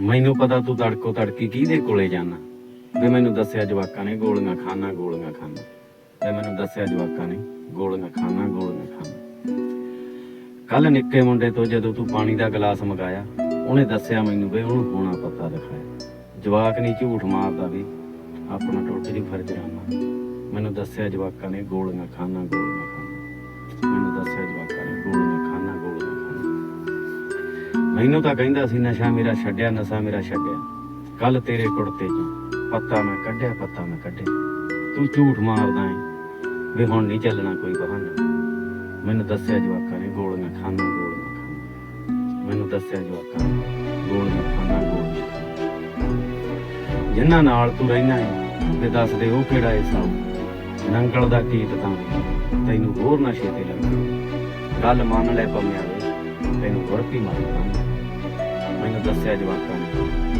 ਮੈਨੂੰ ਪਤਾ ਤੂੰ ਤੜਕੋ ਤੜਕੀ ਕਿਹਦੇ ਕੋਲੇ ਜਾਣਾ ਵੀ ਮੈਨੂੰ ਦੱਸਿਆ ਜਵਾਕਾਂ ਨੇ ਗੋਲੀਆਂ ਖਾਣਾ ਗੋਲੀਆਂ ਖਾਣਾ। ਤੇ ਮੈਨੂੰ ਦੱਸਿਆ ਜਵਾਕਾਂ ਨੇ ਗੋਲੀਆਂ ਖਾਣਾ ਗੋਲੀਆਂ ਖਾਣਾ। ਕੱਲ ਨਿੱਕੇ ਮੁੰਡੇ ਤੋਂ ਜਦੋਂ ਤੂੰ ਪਾਣੀ ਦਾ ਗਲਾਸ ਮੰਗਾਇਆ, ਉਹਨੇ ਦੱਸਿਆ ਮੈਨੂੰ ਵੀ ਉਹਨੂੰ ਹੋਣਾ ਪਤਾ ਦਿਖਾਇਆ। ਜਵਾਕ ਨਹੀਂ ਝੂਠ ਮਾਰਦਾ ਵੀ ਆਪਣਾ ਟੁੱਟ ਜੀ ਫਰਜ਼ ਰਾਮਾ ਮੈਨੂੰ ਦੱਸਿਆ ਜਵਾਕਾਂ ਨੇ ਗੋਲੀਆਂ ਖਾਣਾ ਗੋਲੀਆਂ ਖਾਣਾ। ਮੈਨੂੰ ਦੱਸਿਆ ਜਵਾਕ ਮੈਨੂੰ ਤਾਂ ਕਹਿੰਦਾ ਸੀ, ਨਸ਼ਾ ਮੇਰਾ ਛੱਡਿਆ, ਨਸ਼ਾ ਮੇਰਾ ਛੱਡਿਆ। ਕੱਲ ਤੇਰੇ ਕੁੜਤੇ 'ਚ ਪੱਤਾ ਮੈਂ ਕੱਢਿਆ, ਪੱਤਾ ਮੈਂ ਕੱਢਿਆ। ਤੂੰ ਝੂਠ ਮਾਰਦਾ ਏ ਵੀ ਹੁਣ ਨਹੀਂ ਚੱਲਣਾ ਕੋਈ ਬਹਾਨਾ। ਮੈਨੂੰ ਦੱਸਿਆ ਜਵਾਕਾਂ ਨੇ, ਗੋਲੀਆਂ ਖਾਣਾ ਗੋਲੀਆਂ ਖਾਣਾ ਮੈਨੂੰ ਦੱਸਿਆ ਜਵਾਕਾਂ ਨੇ, ਗੋਲੀਆਂ ਖਾਣਾ ਗੋਲੀਆਂ ਜਿੰਨਾ ਨਾਲ ਤੂੰ ਰਹਿਣਾ ਏ ਤੇ ਦੱਸਦੇ ਉਹ ਕਿਹੜਾ ਏ ਸਾਊ। ਨੰਗਲ ਦਾ ਕੀਤ ਤਾਂ ਤੈਨੂੰ ਹੋਰ ਨਸ਼ੇ ਤੇ ਲੱਗਣਾ ਗੱਲ ਮੰਨ ਲੈ ਪੰਮਿਆ ਵੇ ਤੈਨੂੰ ਵਰਤੀ ਮਾਰਦਾ ਮੈਨੂੰ ਦੱਸਿਆ ਜਵਾਕਾਂ ਨੇ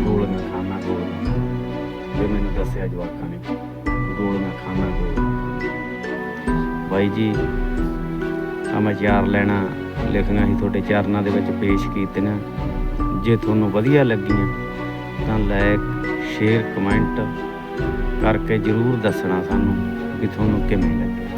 ਗੋਲੀਆਂ ਖਾਣਾ ਗੋਲੀਆਂ ਖਾਣਾ। ਮੈਨੂੰ ਦੱਸਿਆ ਜਵਾਕਾਂ ਨੇ ਗੋਲੀਆਂ ਖਾਣਾ ਗੋਲੀਆਂ ਖਾਣਾ। ਬਾਈ ਜੀ ਆ ਮੈਂ ਚਾਰ ਲੈਣਾ ਲਿਖਣਾ ਸੀ ਤੁਹਾਡੇ ਚਰਨਾਂ ਦੇ ਵਿੱਚ ਪੇਸ਼ ਕੀਤੀਆਂ ਜੇ ਤੁਹਾਨੂੰ ਵਧੀਆ ਲੱਗੀਆਂ ਤਾਂ ਲਾਇਕ ਸ਼ੇਅਰ ਕਮੈਂਟ ਕਰਕੇ ਜਰੂਰ ਦੱਸਣਾ ਸਾਨੂੰ ਵੀ ਤੁਹਾਨੂੰ ਕਿਵੇਂ ਲੱਗੀ